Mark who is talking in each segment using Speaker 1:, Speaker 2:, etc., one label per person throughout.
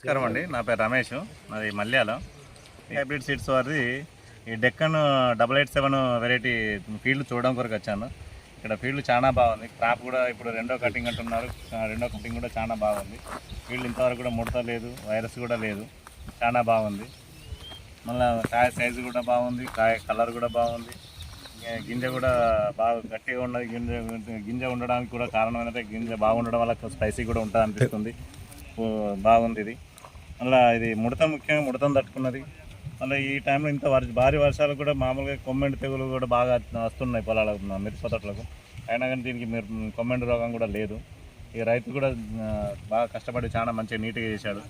Speaker 1: నమస్కారం అండి. నా పేరు రమేష్. నాది మల్యాలం హైబ్రిడ్ సీడ్స్ వారి ఈ Deccan double eight seven variety field చూడడం కొరకు వచ్చాను. ఇక్కడ ఫీల్డ్ చాలా బాగుంది. క్రాప్ కూడా ఇప్పుడు రెండో కటింగ్ అంటున్నారు. రెండో కటింగ్ కూడా చాలా బాగుంది. ఫీల్డ్ ఇంతవరకు కూడా ముడత లేదు. వైరస్ కూడా లేదు. చాలా బాగుంది. మళ్ళీ కాయ సైజు కూడా బాగుంది. కాయ కలర్ కూడా బాగుంది. గింజ కూడా బాగా గట్టిగా ఉన్నది. గింజ గింజ ఉండడానికి కూడా కారణం ఏంటంటే గింజ బాగుండడం వల్ల స్పైసీ కూడా ఉంటుంది అనిపిస్తుంది. బాగుంది ఇది. మళ్ళీ ఇది ముడత ముఖ్యంగా ముడతను తట్టుకున్నది. మళ్ళీ ఈ టైంలో ఇంత వర్ష భారీ వర్షాలు కూడా మామూలుగా కొమ్మెండి తెగులు కూడా బాగా వస్తున్నాయి పొలాలకు మిరప తోటలకు. అయినా కానీ దీనికి మీరు కొమ్మెండి రోగం కూడా లేదు. ఈ రైతు కూడా బాగా కష్టపడి చాలా మంచిగా నీట్గా చేశాడు.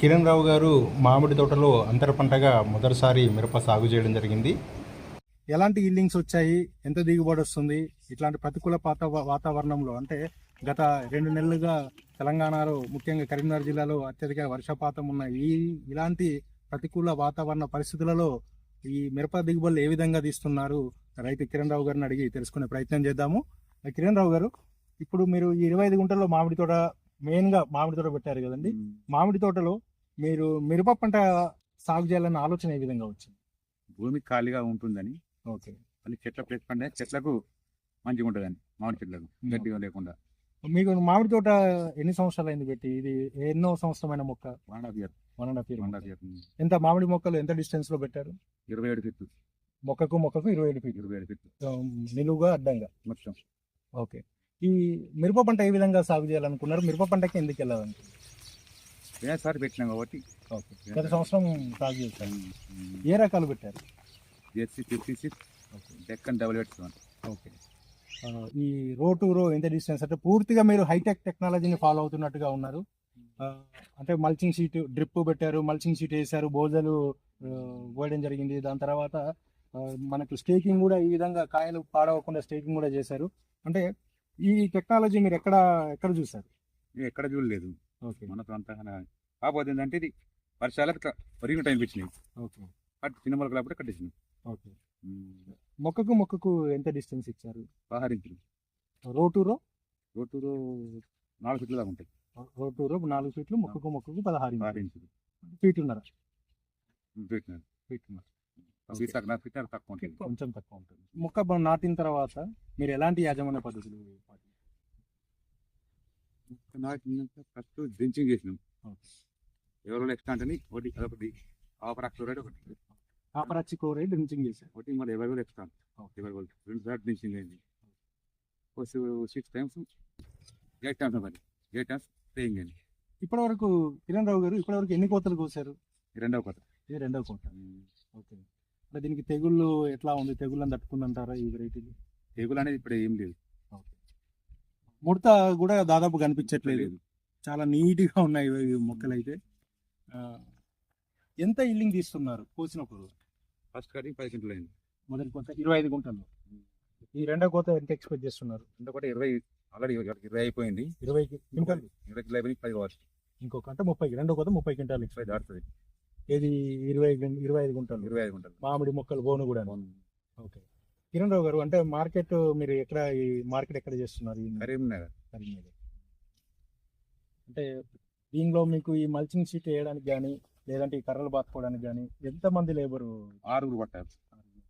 Speaker 2: కిరణ్ రావు గారు మామిడి తోటలో అంతర పంటగా మొదటిసారి మిరప సాగు చేయడం జరిగింది.
Speaker 3: ఎలాంటి ఇల్లింగ్స్ వచ్చాయి? ఎంత దిగుబడి వస్తుంది? ఇట్లాంటి ప్రతికూల వాతావరణంలో అంటే గత రెండు నెలలుగా తెలంగాణలో ముఖ్యంగా కరీంనగర్ జిల్లాలో అత్యధిక వర్షపాతం ఉన్న ఈ ఇలాంటి ప్రతికూల వాతావరణ పరిస్థితులలో ఈ మిరప దిగుబడులు ఏ విధంగా తీస్తున్నారు? రైతు కిరణ్ రావు గారిని అడిగి తెలుసుకునే ప్రయత్నం చేద్దాము. కిరణ్ రావు గారు ఇప్పుడు మీరు ఈ ఇరవై ఐదు గుంటల్లో మామిడి తోట మెయిన్గా మామిడి తోట పెట్టారు కదండి. మామిడి తోటలో మీరు మిరప పంట సాగు చేయాలన్న ఆలోచన ఏ విధంగా వచ్చింది?
Speaker 4: భూమి ఖాళీగా ఉంటుందని.
Speaker 3: ఓకే.
Speaker 4: మళ్ళీ చెట్ల ప్లేస్ పండే చెట్లకు మంచిగా ఉంటుందని మామిడి చెట్లకు గట్టిగా లేకుండా.
Speaker 3: మీకు మామిడి తోట ఎన్ని సంవత్సరాలు అయింది పెట్టి? ఇది ఎన్నో సంవత్సరమైన మొక్క?
Speaker 4: One and half year
Speaker 3: one and half year
Speaker 4: one and half year
Speaker 3: ఎంత మామిడి మొక్కలు ఎంత డిస్టెన్స్లో పెట్టారు?
Speaker 4: ఇరవై ఏడు ఫీట్లు
Speaker 3: మొక్కకు మొక్కకు ఇరవై ఏడు ఫీట్
Speaker 4: ఇరవై ఏడు ఫీట్లు
Speaker 3: నిలువుగా అడ్డంగా.
Speaker 4: మొత్తం.
Speaker 3: ఓకే. ఈ మిరప పంట ఏ విధంగా సాగు చేయాలనుకున్నారు? మిరప పంటకి ఎందుకు వెళ్ళాలనుకున్నారు?
Speaker 4: వేసారి పెట్టినాం కాబట్టి.
Speaker 3: ఓకే. గత సంవత్సరం సాగు చేశారు. ఏ రకాలు పెట్టారు?
Speaker 4: Jersey fifty six Deccan double eight seven
Speaker 3: okay. ఈ రో టు రో ఎంత డిస్టెన్స్ అంటే పూర్తిగా మీరు హైటెక్ టెక్నాలజీని ఫాలో అవుతున్నట్టుగా ఉన్నారు. అంటే మల్చింగ్ షీట్ డ్రిప్ పెట్టారు మల్చింగ్ షీట్ వేశారు బోజలు పోయడం జరిగింది. దాని తర్వాత మనకు స్టేకింగ్ కూడా ఈ విధంగా కాయలు పాడవకుండా స్టేకింగ్ కూడా చేశారు. అంటే ఈ టెక్నాలజీ మీరు ఎక్కడ ఎక్కడ చూసారు
Speaker 4: ఎక్కడ చూడలేదు.
Speaker 3: ఓకే.
Speaker 4: మన ప్రాంతం కాకపోతే ఏంటంటే ఇది వర్షాలకు ఒరిగిన టైం పెట్టినాయి
Speaker 3: ఓకే.
Speaker 4: చిన్న మొలకలు అప్పుడే కట్టేసినాం
Speaker 3: ఓకే. మొక్కకు మొక్కకు ఎంత డిస్టెన్స్ ఇచ్చారు?
Speaker 4: పహారించులు
Speaker 3: రో టు రో
Speaker 4: రోడ్డు నాలుగు ఫీట్లు దాకా ఉంటాయి.
Speaker 3: రో టు రో నాలుగు ఫీట్లు మొక్కకు మొక్కకు పదహారు
Speaker 4: పహారించులు
Speaker 3: ఫీట్ ఫీట్ ఉన్నారు?
Speaker 4: ఫీట్ తక్కువ ఉంటుంది
Speaker 3: కొంచెం తక్కువ ఉంటుంది. మొక్క నాటిన తర్వాత మీరు ఎలాంటి యాజమాన్య పద్ధతులు?
Speaker 4: నాటినాక ఫస్ట్ డ్రించింగ్ చేసినాం. ఎవరో ఎక్స్ట్రా అంటే ఒకటి అదొకటి ఆఫర్ అక్టోబర్ ఒకటి.
Speaker 3: కాపరాచి కూర డ్రించింగ్ చేశారు
Speaker 4: ఒకటి మరి ఇరవై వేలు ఎక్స్ట్రా ఇరవై వేలు రెండు సార్లు డ్రించింగ్ అయింది సిక్స్ టైమ్స్ ఎయిట్ టైమ్స్ మరి ఎయిట్ టైమ్స్ ప్లేయింగ్ అయింది
Speaker 3: ఇప్పటి వరకు కిరణ్ రావు గారు ఇప్పటి వరకు ఎన్ని కోతలు కోసారు
Speaker 4: రెండవ కొత్త
Speaker 3: ఇది రెండవ కోత ఓకే అంటే దీనికి తెగుళ్ళు ఎట్లా ఉంది తెగుళ్ళని తట్టుకుందంటారా ఈ వెరైటీలు
Speaker 4: తెగులు అనేది ఇప్పుడు ఏం లేదు
Speaker 3: ముడత కూడా దాదాపు కనిపించట్లేదు చాలా నీట్గా ఉన్నాయి మొక్కలు అయితే ఎంత ఇల్లింగ్ తీస్తున్నారు? కోసినప్పుడు
Speaker 4: ఫస్ట్ కటింగ్ పది కింటలు అయింది.
Speaker 3: మొదటి కోత ఇరవై ఐదు గుంటలు. ఈ రెండో కోత ఎంత ఎక్స్పెక్ట్ చేస్తున్నారు?
Speaker 4: ఇంకొకటి ఇరవై ఆల్రెడీ ఇరవై అయిపోయింది.
Speaker 3: ఇరవై క్వింటాల్
Speaker 4: ఇరవై కిలో అయిపోయింది పది కావచ్చు.
Speaker 3: ఇంకొక అంటే ముప్పై రెండో కోత ముప్పై క్వింటాల్
Speaker 4: ముప్పై దాటుతుంది.
Speaker 3: ఇది ఇరవై ఇరవై ఐదు గుంటలు?
Speaker 4: ఇరవై ఐదు గుంటలు.
Speaker 3: మామిడి మొక్కలు బోను కూడా ఓకే. కిరణ్ రావు గారు అంటే మార్కెట్ మీరు ఎక్కడ ఈ మార్కెట్ ఎక్కడ చేస్తున్నారు? ఈ
Speaker 4: కరీంనగర్.
Speaker 3: కరీంనగర్. అంటే దీనిలో మీకు ఈ మల్చింగ్ షీట్ వేయడానికి కానీ లేదంటే ఈ కర్రలు బాతుకోవడానికి కానీ ఎంత మంది లేబరు?
Speaker 4: ఆరుగురు పట్టారు.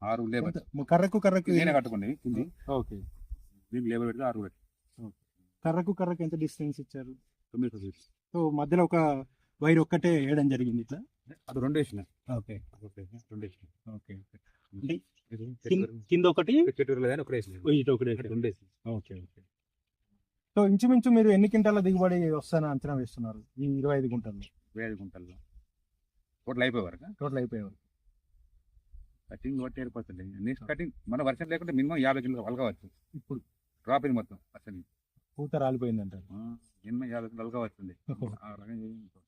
Speaker 4: ఆరు లేబర్.
Speaker 3: కర్రకు కర్రకు
Speaker 4: నేనే కట్టుకోండి కింది.
Speaker 3: ఓకే.
Speaker 4: దీనికి లేబర్ పెడితే ఆరు పెట్టి.
Speaker 3: కర్రకు కర్రకు ఎంత డిస్టెన్స్ ఇచ్చారు?
Speaker 4: తొమ్మిది ఫీట్
Speaker 3: సో మధ్యలో ఒక వైర్ ఒక్కటే వేయడం జరిగింది ఇట్లా?
Speaker 4: అది రెండు వేసిన.
Speaker 3: ఓకే.
Speaker 4: ఓకే రెండు వేసిన.
Speaker 3: ఓకే
Speaker 4: ఇది
Speaker 3: కింద- ఒకటి? Okay okay. సో ఇంచుమించు మీరు ఎన్ని క్వింటాల దిగుబడి వస్తానని అంచనా వేస్తున్నారు ఈ ఇరవై ఐదు గుంటల్లో?
Speaker 4: ఇరవై ఐదు గుంటల్లో. టోటల్ అయిపోయే వరకు
Speaker 3: టోటల్ అయిపోయారు
Speaker 4: కటింగ్ బట్టి ఏర్పడుతుంది నెక్స్ట్ కటింగ్ మన వర్షం లేకుంటే మినిమం యాభై కిలో వలగవచ్చు. ఇప్పుడు. డ్రాప్ అయింది మొత్తం వర్షం
Speaker 3: పూత రాలిపోయింది అంటారు.
Speaker 4: మినిమం యాభై కిలో వలగవచ్చుంది ఆ రకంగా.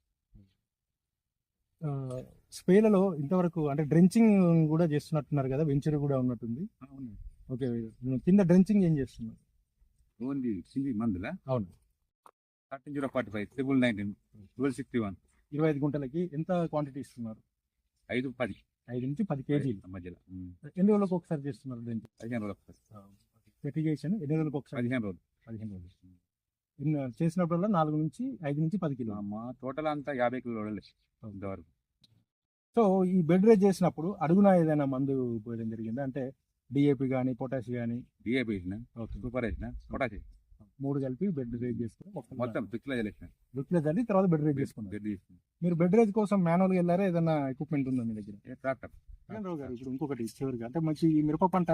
Speaker 3: స్ప్రేలలో ఇంతవరకు అంటే డ్రెంచింగ్ కూడా చేస్తున్నట్టున్నారు కదా వెంచర్ కూడా ఉన్నట్టుంది. ఓకే కింద డ్రెంచింగ్ ఏం చేస్తున్నారు
Speaker 4: ఓన్లీ సింగి మందులా?
Speaker 3: అవును.
Speaker 4: Thirteen zero forty five triple nineteen twelve sixty one.
Speaker 3: ఇరవై ఐదు గుంటలకి ఎంత క్వాంటిటీ ఇస్తున్నారు?
Speaker 4: ఐదు పది.
Speaker 3: ఐదు నుంచి పది కేజీలు.
Speaker 4: మధ్యలో.
Speaker 3: ఎన్ని రోజులకు ఒకసారి చేస్తున్నారు డ్రెంచింగ్
Speaker 4: పదిహేను రోజులు ఒకసారి.
Speaker 3: ఫెర్టిగేషన్ ఎన్ని రోజులకు ఒకసారి?
Speaker 4: పదిహేను రోజులు.
Speaker 3: పదిహేను రోజులు. చేసినప్పుడల్లా నాలుగు నుంచి ఐదు నుంచి పది కిలో
Speaker 4: మా టోటల్ అంతా యాభై కిలో ఇంతవరకు.
Speaker 3: సో ఈ బెడ్ రేజ్ చేసినప్పుడు అడుగున ఏదైనా మందు పోయడం జరిగిందా? అంటే డిఏపి కానీ పొటాష్ కానీ
Speaker 4: డిఏపి వేసిన. సూపర్ వేసిన. పొటాష్.
Speaker 3: మూడు కలిపి బెడ్ రేజ్ చేసుకుని
Speaker 4: మొత్తం
Speaker 3: తర్వాత బెడ్ రేజ్ చేసుకున్నారు.
Speaker 4: బెడ్ తీసుకుని
Speaker 3: మీరు బెడ్ రేజ్ కోసం మాన్యువల్గా వెళ్ళారా? ఏదైనా ఎక్విప్మెంట్ ఉందా మీ దగ్గర?
Speaker 4: ఏ ట్రాక్టర్
Speaker 3: రావు గారు ఇప్పుడు ఇంకొకటి చివరిగా అంటే మంచి ఈ మిరప పంట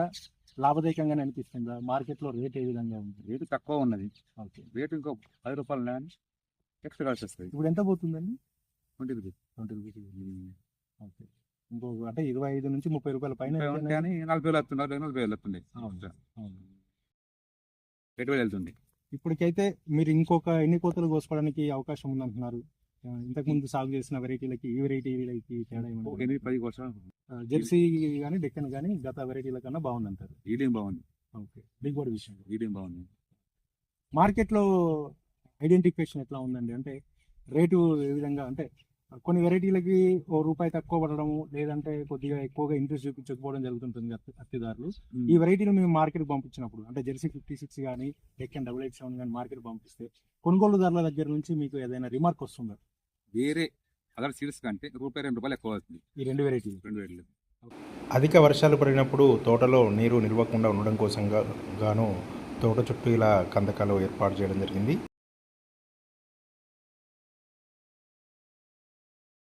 Speaker 3: లాభదాయకంగానే అనిపిస్తుందా? మార్కెట్లో రేట్ ఏ విధంగా ఉంది?
Speaker 4: రేటు తక్కువ ఉన్నది.
Speaker 3: ఓకే.
Speaker 4: రేటు ఇంకో పది రూపాయలు కానీ ఎక్స్ట్రా కలిసి వస్తుంది
Speaker 3: ఇప్పుడు ఎంత పోతుందండి?
Speaker 4: Twenty rupees.
Speaker 3: Twenty rupees. Okay. ఇంకో అంటే ఇరవై ఐదు నుంచి ముప్పై రూపాయల పైన
Speaker 4: నలభై వేలు వస్తున్నారు నలభై వేలు వస్తుంది ఎటు వెళ్తుంది?
Speaker 3: ఇప్పటికైతే మీరు ఇంకొక ఎన్ని కోతలు కోసుకోవడానికి అవకాశం ఉందంటున్నారు? ఆ, ఇంతకుముందు సాగు చేసిన వెరైటీలకి ఈ వెరైటీలకి తేడా?
Speaker 4: ఎనిమిది పది కోసం
Speaker 3: జెర్సీ కానీ డెక్కన్ కానీ గత వెరైటీల కన్నా బాగుందంటారు?
Speaker 4: ఈడియం బాగుంది.
Speaker 3: ఓకే. దిగుబడి విషయం.
Speaker 4: ఈడియం బాగుంది?
Speaker 3: మార్కెట్లో ఐడెంటిఫికేషన్ ఎట్లా ఉందండి? అంటే రేటు ఏ విధంగా? అంటే కొన్ని వెరైటీలకి ఓ రూపాయి తక్కువ పడడము లేదంటే కొద్దిగా ఎక్కువగా ఇంట్రెస్ట్ చూపించకపోవడం జరుగుతుంటుంది అత్తి- అత్తిదారులు. ఈ వెరైటీని మేము మార్కెట్ పంపించినప్పుడు అంటే జెర్సీ ఫిఫ్టీ సిక్స్ కానీ డెక్కన్ డబుల్ ఎయిట్ సెవెన్ కానీ మార్కెట్ పంపిస్తే కొనుగోలుదారుల దగ్గర నుంచి మీకు ఏదైనా రిమార్క్ వస్తుందా?
Speaker 4: వేరే అదర్ సీడ్స్ కంటే రూపాయి రెండు రూపాయలు ఎక్కువ అవుతుంది.
Speaker 3: ఈ రెండు వెరైటీలు?
Speaker 4: రెండు వేలు
Speaker 2: అధిక వర్షాలు పడినప్పుడు తోటలో నీరు నిల్వకుండా ఉండడం కోసం గాను తోట చుట్టూ ఇలా కందకాలు ఏర్పాటు చేయడం జరిగింది.